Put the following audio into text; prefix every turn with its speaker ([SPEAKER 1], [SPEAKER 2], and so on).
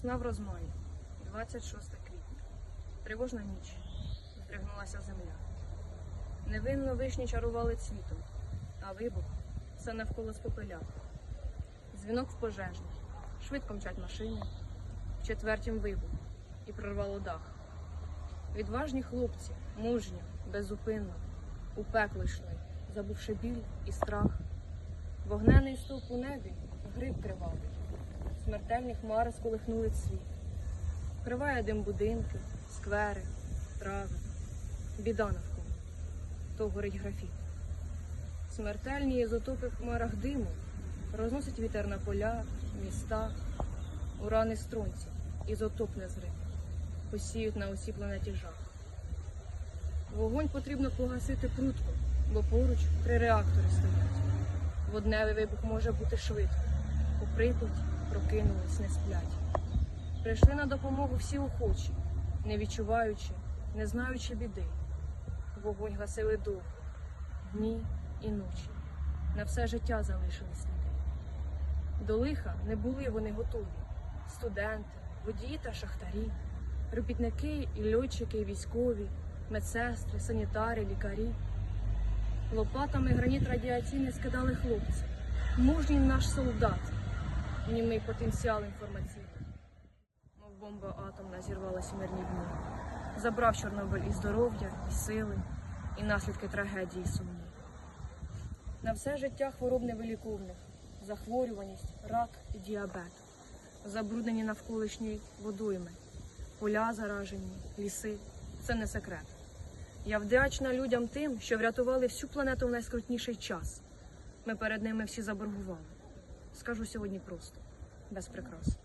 [SPEAKER 1] Весна в розмаї, 26 квітня. Тривожна ніч. Здригнулася земля. Невинно вишні чарували цвітом, а вибух все навколо спопиляв. Дзвінок в пожежний. Швидко мчать машини. Четвертім вибух і прорвало дах. Відважні хлопці, мужньо, безупинно, у пекло йшли, забувши біль і страх. Вогнений стовп у небі гриб кривавий. Смертельні хмари сколихнули світ. Криває дим будинки, сквери, трави. Біда навколо. То горить графіт. Смертельні ізотопи в хмарах диму розносить вітер на поля, міста, урани стронці, ізотоп не зрив. Посіють на усій планеті жах. Вогонь потрібно погасити прутко, бо поруч три реактори стоять. Водневий вибух може бути швидко. У Прип'яті прокинулись, не сплять. Прийшли на допомогу всі охочі, не відчуваючи, не знаючи біди. Вогонь гасили довго, дні і ночі. На все життя залишили сліди. До лиха не були вони готові. Студенти, водії та шахтарі, робітники і льотчики, і військові, медсестри, санітари, лікарі. Лопатами граніт радіаційний скидали хлопці. Мужній наш солдат, німий потенціал інформаційний. Мов бомба атомна зірвалася мирні дні. Забрав Чорнобиль і здоров'я, і сили, і наслідки трагедії сумні. На все життя хвороб невиліковних, захворюваність, рак і діабет, забруднені навколишні водойми, поля заражені, ліси це не секрет. Я вдячна людям тим, що врятували всю планету в найскрутніший час. Ми перед ними всі заборгували. Скажу сьогодні просто, без прикрас.